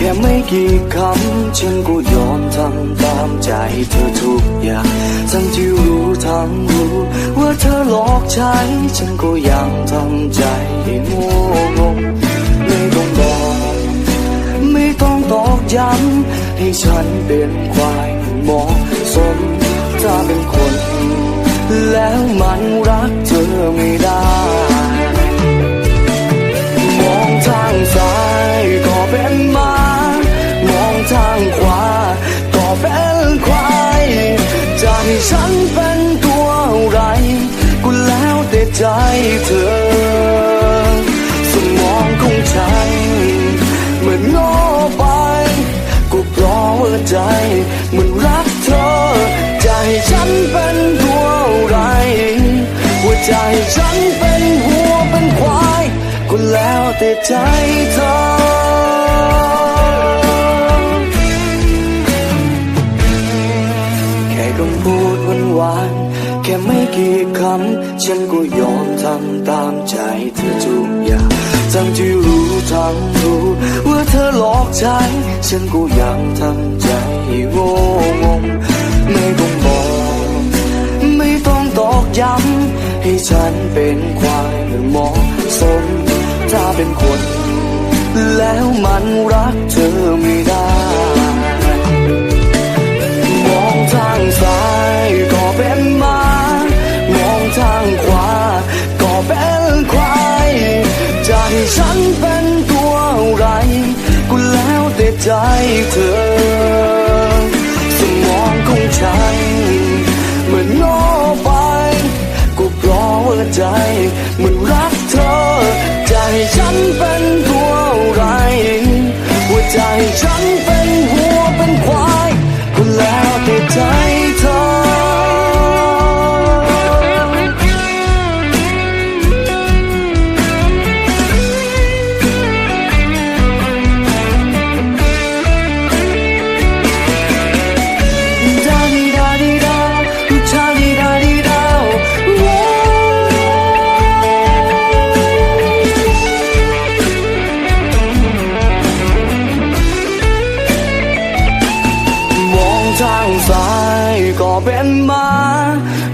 ค่ไม่กี่คำ ฉันก็ยอมทำตามใจเธอทุกอย่าง ทั้งที่รู้ทั้งรู้ ว่าเธอหลอกใช้ ฉันก็ยังทำใจให้โง่งงไม่ต้องบอกไม่ต้องตอกย้ำให้ฉันเป็นควายหมาะสมถ้าเป็นคน แล้วมันรักเธอไม่ได้ ฉันเป็นตัวอะไรก็แล้วแต่ใจเธอ สมองของฉันเหมือนโง่ไปก็เพราะว่าใจมันรักเธอจะให้ฉันเป็นตัวอะไรว่าจะให้ฉันเป็นหัวเป็นควายก็แล้วแต่ใจเธอำตามใจเธอทุกอย่างทั้งที่รู้ทั้งรู้ว่าเธอหลอกใช้ฉันก็ยังทำใจโง่งงไม่ต้องบอก ไม่ต้องตอกย้ำให้ฉันเป็นควายหรือหมาะสมถ้าเป็นคน แล้วมันรักเธอไม่ได้ ใจเธอ สมองของฉันเหมือนโง่ไปก็เพราะว่าใจมันรักเธอ ใจฉันเป็น ทางซ้ายก็เป็นมา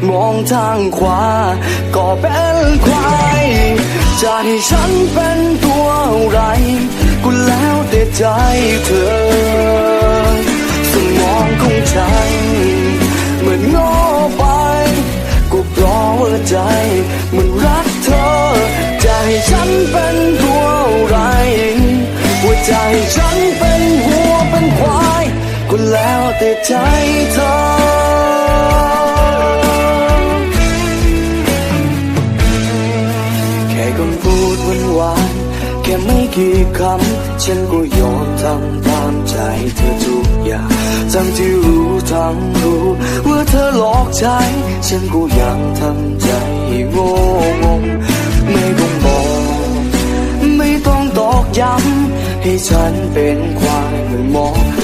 มองทางขวา ก็เป็นควายจะให้ฉันเป็นตัวอะไร ก็แล้วแต่ใจเธอ ใจเธอแค่คำพูดหวานๆแค่ไม่กี่คำ ฉันก็ยอมทำตามใจเธอทุกอย่างทั้งที่รู้ทั้งรู้ว่าเธอหลอกใช้ฉันก็ยังทำใจโง่งงไม่ต้องบอก ไม่ต้องตอกย้ำให้ฉันเป็นควายม่เหมาะสมถ้าเป็นคนแล้วมันรักเธอ